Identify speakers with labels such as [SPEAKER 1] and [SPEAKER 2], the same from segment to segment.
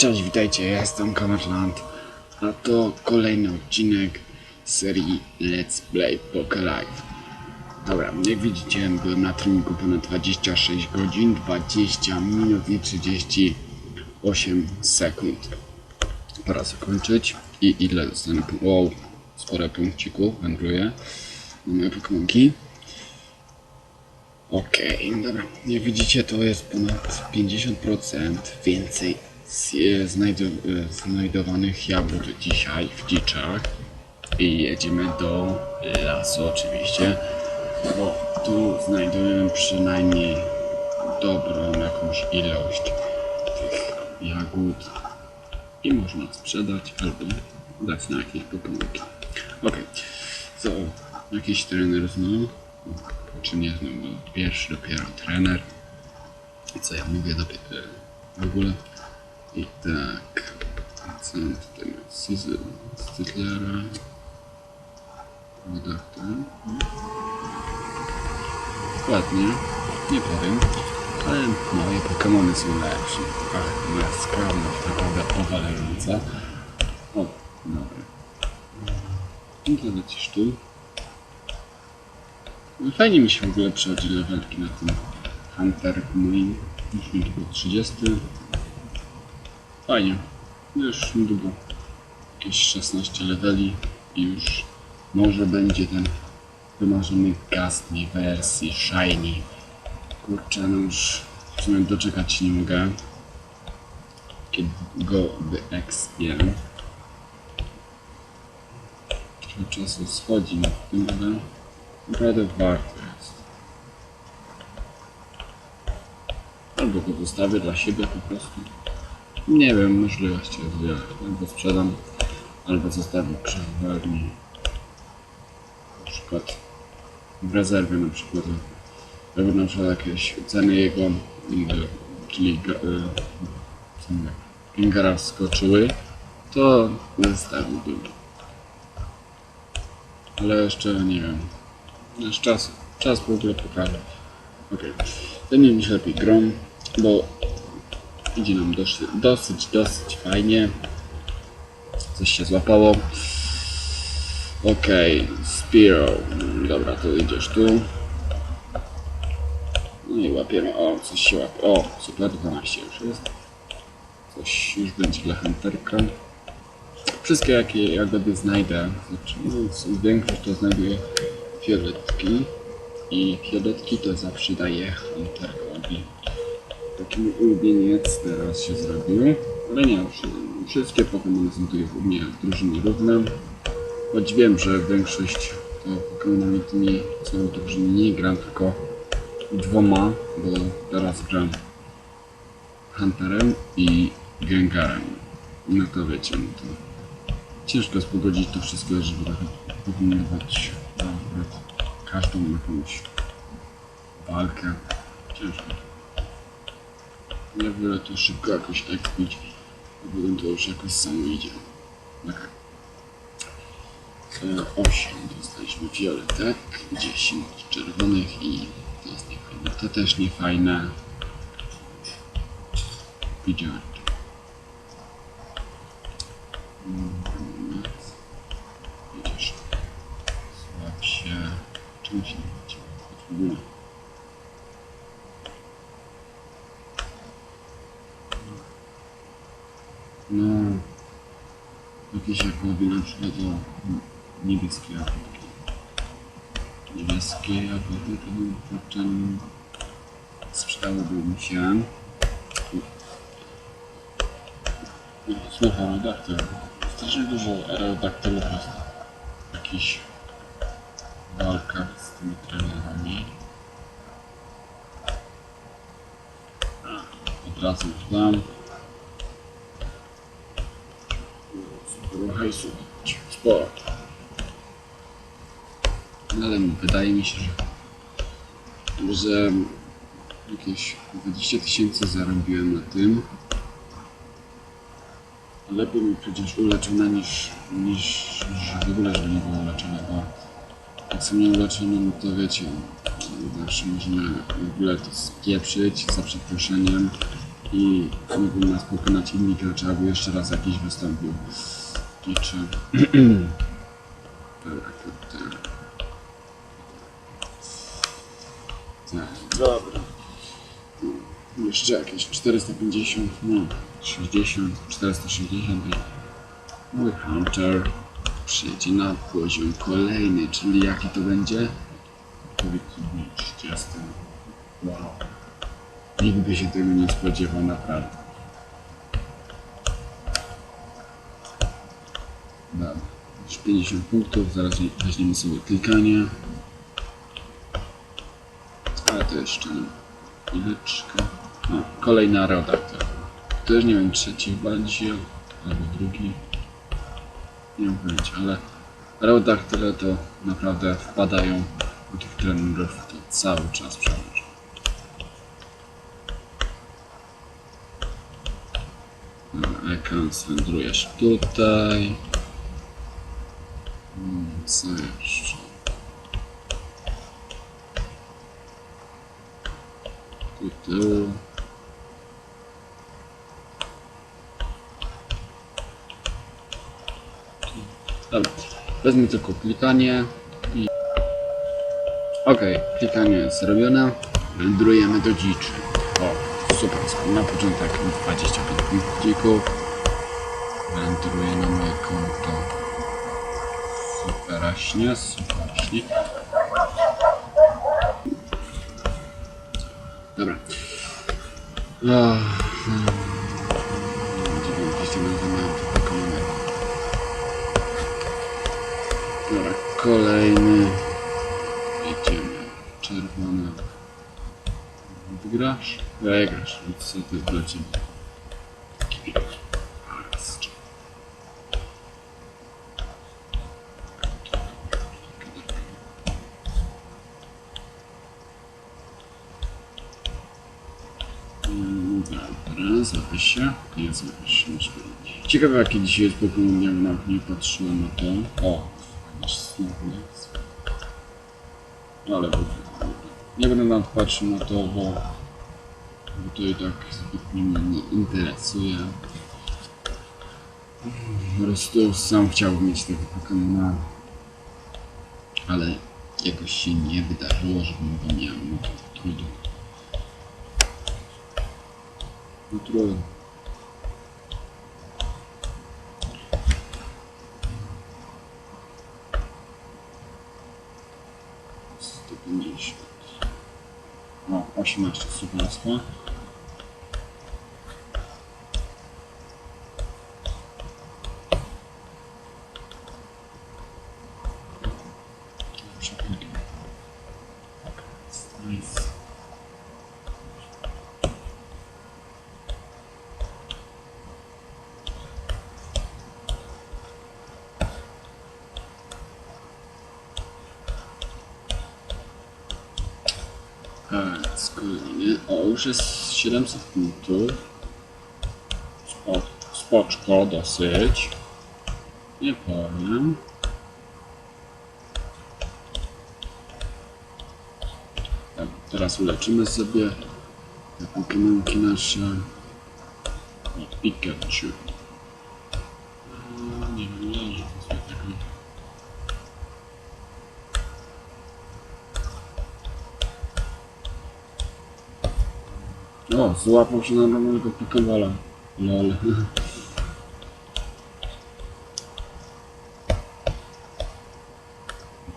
[SPEAKER 1] Cześć, witajcie, ja jestem Kamerland, a to kolejny odcinek serii Let's Play Poker Live. Dobra, jak widzicie, byłem na treningu ponad 26 godzin, 20 minut i 38 sekund. Pora zakończyć i ile dostanę? Wow, sporo punkcików, wędruję moje pokemonki. Okej, dobra. Jak widzicie, to jest ponad 50% więcej z- e, e, znajdowanych jagód dzisiaj w dziczach. I jedziemy do lasu oczywiście, bo tu znajdujemy przynajmniej dobrą jakąś ilość tych jagód i można sprzedać albo dać na jakieś pokemonki. Okej, so, jakiś trener znał, czy nie bo pierwszy dopiero trener. Co ja mówię dopiero w ogóle. I tak, tutaj ma? Sizy- Sizzlera. Wydawca. Ładnie, nie powiem, ale moje Pokemony są lepsze. Ach, moja sprawność naprawdę powalająca. O, dobra. No to lecisz tu. Fajnie mi się w ogóle przechodzi levelki na tym Hunter moim. Już mi tylko 30. Fajnie. Już niedługo. Jakieś 16 leveli i już może będzie ten wymarzony Gastly wersji Shiny. Kurczę, no już w sumie doczekać się nie mogę. Kiedy go wyekspię. Trochę czasu schodzi na tym, ale naprawdę warto jest. Albo go zostawię dla siebie po prostu. Nie wiem, możliwości jest wiele. Albo sprzedam, albo zostawię przy warni. Na przykład w rezerwie na przykład. Przykład jakieś ceny jego, czyli y, co mówię, Gengara wskoczyły, to zostawiłbym. Ale jeszcze nie wiem. Jeszcze czas, czas w ogóle pokaże. Okej. Okay. mi się lepiej grą, bo idzie nam dosyć, dosyć, dosyć fajnie. Coś się złapało. Okej, okay. Spiro. Dobra, to idziesz tu. No i łapiemy. O, coś się łapie. O, super, 12 już jest. Coś już będzie dla Hunterka. Wszystkie jakie jagody znajdę, znaczy no, większość to znajduję fioletki i fioletki to zawsze daje Hunterowi. Taki ulubieniec teraz się zrobił, ale nie, wszy- wszystkie Pokémony są tutaj u mnie w drużynie równe. Choć wiem, że większość to Pokémonami tymi co w drużynie nie gram, tylko dwoma, bo teraz gram Hunterem i Gengarem. No to wiecie, no to ciężko spogodzić to wszystko, żeby tak porównać nawet każdą jakąś walkę. Ciężko. Ja wolę to szybko jakoś tak pić, a potem to już jakoś samo idzie. Tak. 8 dostaliśmy fioletek, 10 czerwonych i to jest niefajne. To też niefajne. Widziałem. Widzisz. Słab się. Czym się nie w ogóle? No. Jakieś jagody na przykład o niebieskie jagódki. Niebieskie jagody to bym kurczę sprzedałoby mi się. Słuchaj, redaktor. Strasznie dużo aerodaktelów jest w jakichś walkach z tymi trenerami. Od razu już. Sporo. No Ale wydaje mi się, że, że jakieś 20 tysięcy zarobiłem na tym. Lepiej mi przecież uleczone niż, niż, niż w ogóle, żeby nie było uleczonego. Jak są nieuleczone, no to wiecie, zawsze można w ogóle to spieprzyć za przeproszeniem i mógłbym nas pokonać inni gracze, albo jeszcze raz jakiś wystąpił. Liczę. Dobra. Jeszcze jakieś 450, no 60, 460 i mój Hunter przyjedzie na poziom kolejny, czyli jaki to będzie? Powiedzmy 30. Wow. Nikt by się tego nie spodziewał, naprawdę. Dobra, już 50 punktów, zaraz weźmiemy sobie klikanie. Ale to jeszcze nie. Chwileczkę. No, kolejna to już nie wiem, trzeci dzisiaj, albo drugi. Nie mam pojęcia, ale roda, które to naprawdę wpadają u tych trenerów, to cały czas. Dobra, ekran swędrujesz tutaj. Hmm, co jeszcze? Tu tył. Dobra, wezmę tylko klikanie i... Okej, klikanie jest zrobione. Wędrujemy do dziczy. O, super, na początek 25 dzików. Wędruje na moje konto. Superaśnie, superaśnie. Dobra. Ach, hmm. Gdzie byłem? Gdzieś tam miałem to pokonane. Dobra, kolejny. Jedziemy. Czerwony. Wygrasz? Wygrasz. Nic co ty wlecimy. Dobra, zapisz się. Nie zapisz się. muszę powiedzieć. Ciekawe jakie dzisiaj jest Pokémon, jak nawet nie patrzyłem na to. O, masz znowu jest. Ale ogóle, nie będę nawet patrzył na to, bo, bo to i tak zbytnio mnie nie interesuje. Po prostu sam chciałbym mieć tego Pokemona, ale jakoś się nie wydarzyło, żebym go miał, no to trudno. No trudno. Sto pięćdziesiąt. O, osiemnaście superstwa. Tak, kolejny. O, już jest 700 punktów. Spo, spoczko dosyć. Nie powiem. Tak, teraz uleczymy sobie te Pokemonki nasze. O, Pikachu. O, nie wiem, leży to sobie tego. O, złapał się na normalnego Pokeballa. Lol.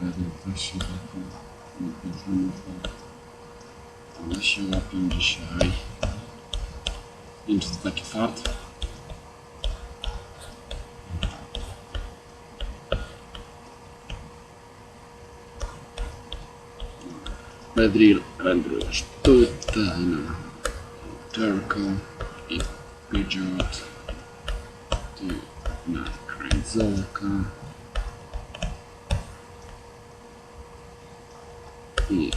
[SPEAKER 1] Pewnie to się łapią dzisiaj. Nie wiem, czy to taki fart. Bedril wędrujesz tutaj Turko i Pidgeot. Ty na Kręzolka. I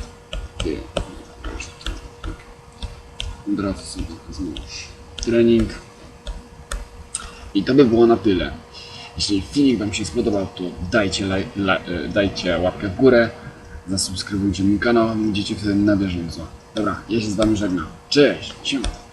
[SPEAKER 1] ty już to tak. Sobie złóż trening. I to by było na tyle. Jeśli filmik Wam się spodobał, to dajcie, e, dajcie łapkę w górę, zasubskrybujcie mój kanał, będziecie wtedy na bieżąco. Dobra, ja się z Wami żegnam. Cześć! Siema!